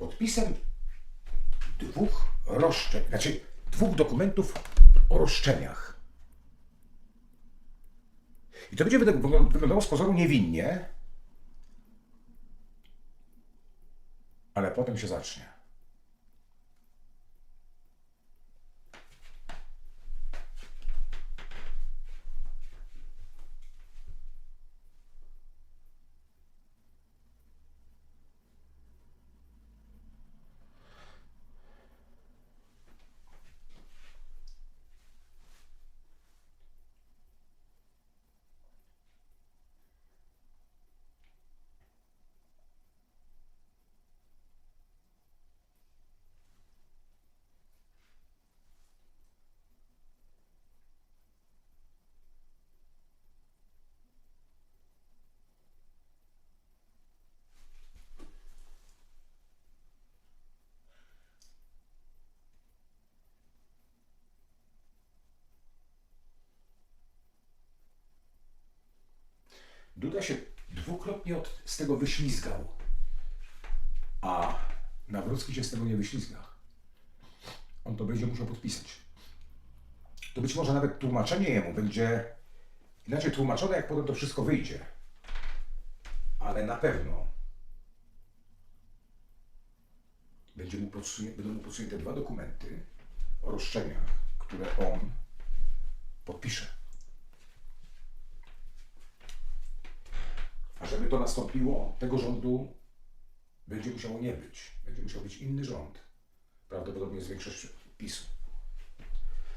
podpisem dwóch roszczeń, znaczy dwóch dokumentów o roszczeniach. I to będzie wyglądało z pozoru niewinnie, ale potem się zacznie. Duda się dwukrotnie od, z tego wyślizgał, a Nawrocki się z tego nie wyślizga. On to będzie musiał podpisać. To być może nawet tłumaczenie jemu będzie inaczej tłumaczone, jak potem to wszystko wyjdzie. Ale na pewno będzie mu podsunie, będą mu podsunięte dwa dokumenty o roszczeniach, które on podpisze. A żeby to nastąpiło, tego rządu będzie musiało nie być. Będzie musiał być inny rząd. Prawdopodobnie z większością PiSu.